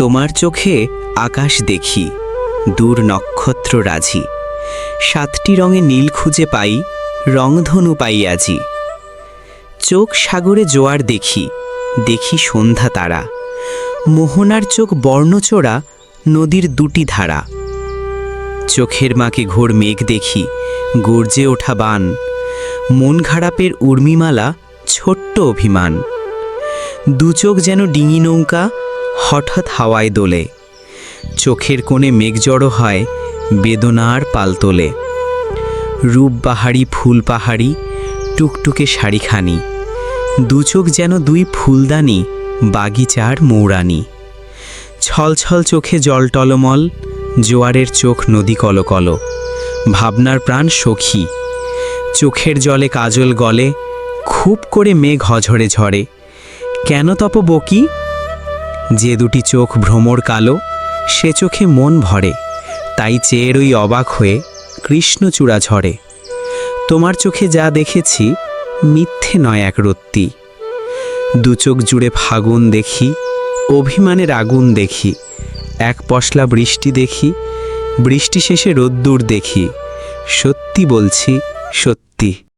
তোমার চোখে আকাশ দেখি, দূর নক্ষত্র রাজি। সাতটি রঙে নীল খুঁজে পাই, রংধনু পাই আজি। চোখ সাগরে জোয়ার দেখি দেখি সন্ধ্যা তারা। মোহনার চোখ বর্ণচোরা, নদীর দুটি ধারা। চোখের মাকে ঘোর মেঘ দেখি, গর্জে ওঠা বান। মন খারাপের উর্মিমালা, ছোট্ট অভিমান। দু চোখ যেন ডিঙি নৌকা হঠাৎ হাওয়ায় দোলে। চোখের কোণে মেঘ জড়ো হয় বেদনার পাল তোলে। রূপ পাহাড়ি ফুল পাহাড়ি, টুকটুকে শাড়িখানি। দু চোখ যেন দুই ফুলদানি, বাগিচার মৌরানি। ছলছল চোখে জল টলমল, জোয়ারের চোখ নদী কলকল। ভাবনার প্রাণ সখী। চোখের জলে কাজল গলে, খুব করে মেঘ হঝরে ঝরে। কেন তপ বকি যে দুটি চোখ ভ্রমর কালো, সে চোখে মন ভরে, তাই চেয়ে রই অবাক হয়ে কৃষ্ণচূড়া ঝরে। তোমার চোখে যা দেখেছি, মিথ্যে নয় এক রত্তি। দু চোখ জুড়ে ফাগুন দেখি, অভিমানের আগুন দেখি, এক পশলা বৃষ্টি দেখি, বৃষ্টি শেষে রোদ্দুর দেখি, সত্যি বলছি সত্যি।